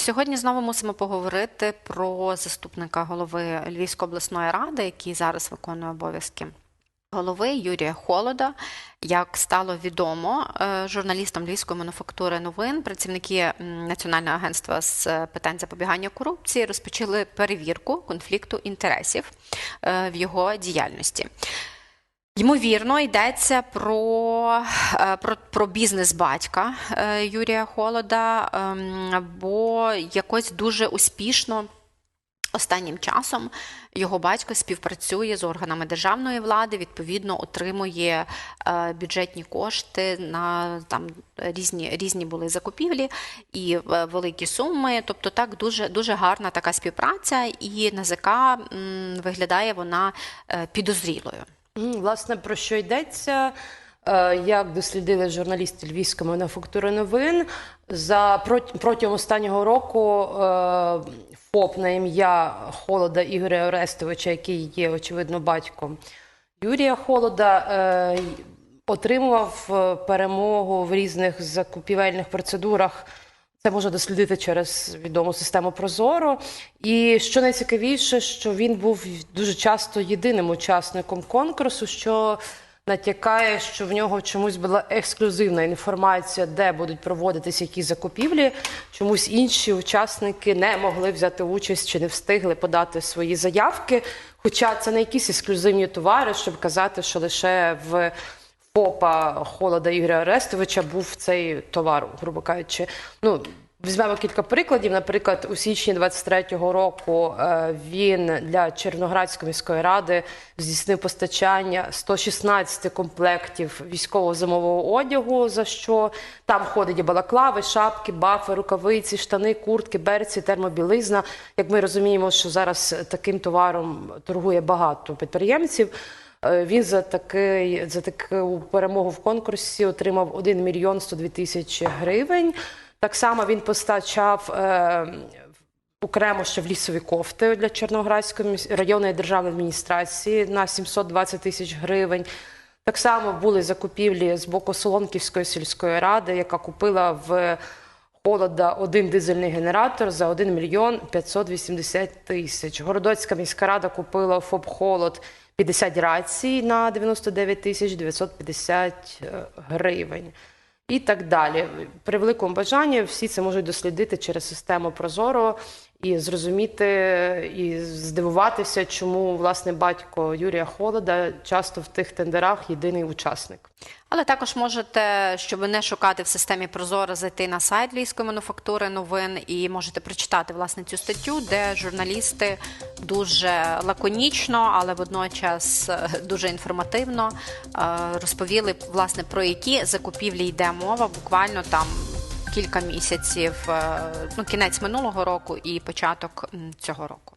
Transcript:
сьогодні знову мусимо поговорити про заступника голови Львівської обласної ради, який зараз виконує обов'язки голови Юрія Холода. Як стало відомо е, журналістам Львівської мануфактури новин, працівники Національного агентства з питань запобігання корупції розпочали перевірку конфлікту інтересів е, в його діяльності. Ймовірно, йдеться про, е, про, про бізнес батька е, Юрія Холода, ем, бо якось дуже успішно останнім часом його батько співпрацює з органами державної влади, відповідно, отримує е, бюджетні кошти на там різні, різні були закупівлі і великі суми. Тобто, так дуже, дуже гарна така співпраця, і НАЗК виглядає вона підозрілою. Власне, про що йдеться? Е, Як дослідили журналісти Львівської мануфактури новин, за прот- протягом останнього року е, ФОП на ім'я Холода Ігоря Орестовича, який є очевидно батьком Юрія Холода, е, отримував перемогу в різних закупівельних процедурах. Це можна дослідити через відому систему Прозоро. І що найцікавіше, що він був дуже часто єдиним учасником конкурсу, що натякає, що в нього чомусь була ексклюзивна інформація, де будуть проводитись які закупівлі. Чомусь інші учасники не могли взяти участь чи не встигли подати свої заявки. Хоча це не якісь ексклюзивні товари, щоб казати, що лише в ФОПа Холода Ігоря Арестовича був цей товар, грубо кажучи. Ну, візьмемо кілька прикладів. Наприклад, у січні 23-го року е, він для Червоноградської міської ради здійснив постачання 116 комплектів військового зимового одягу, за що там входить і балаклави, шапки, бафи, рукавиці, штани, куртки, берці, термобілизна. Як ми розуміємо, що зараз таким товаром торгує багато підприємців. Е, Він за такий за таку перемогу в конкурсі отримав 1 мільйон 102 тисячі гривень. Так само він постачав е, окремо ще в лісові кофти для Чорноградської районної державної адміністрації на 720 тисяч гривень. Так само були закупівлі з боку Солонківської сільської ради, яка купила в Холода один дизельний генератор за 1 мільйон 580 тисяч. Городоцька міська рада купила ФОП Холод 50 рацій на 99 тисяч 950 гривень. І так далі. При великому бажанні всі це можуть дослідити через систему Прозоро і зрозуміти і здивуватися, чому власне батько Юрія Холода часто в тих тендерах єдиний учасник. Але також можете, щоб не шукати в системі Прозоро, зайти на сайт Львівської мануфактури новин і можете прочитати власне цю статтю, де журналісти дуже лаконічно, але водночас е, дуже інформативно е, розповіли власне про які закупівлі йде мова буквально там. Кілька місяців, е, ну кінець минулого року і початок цього року.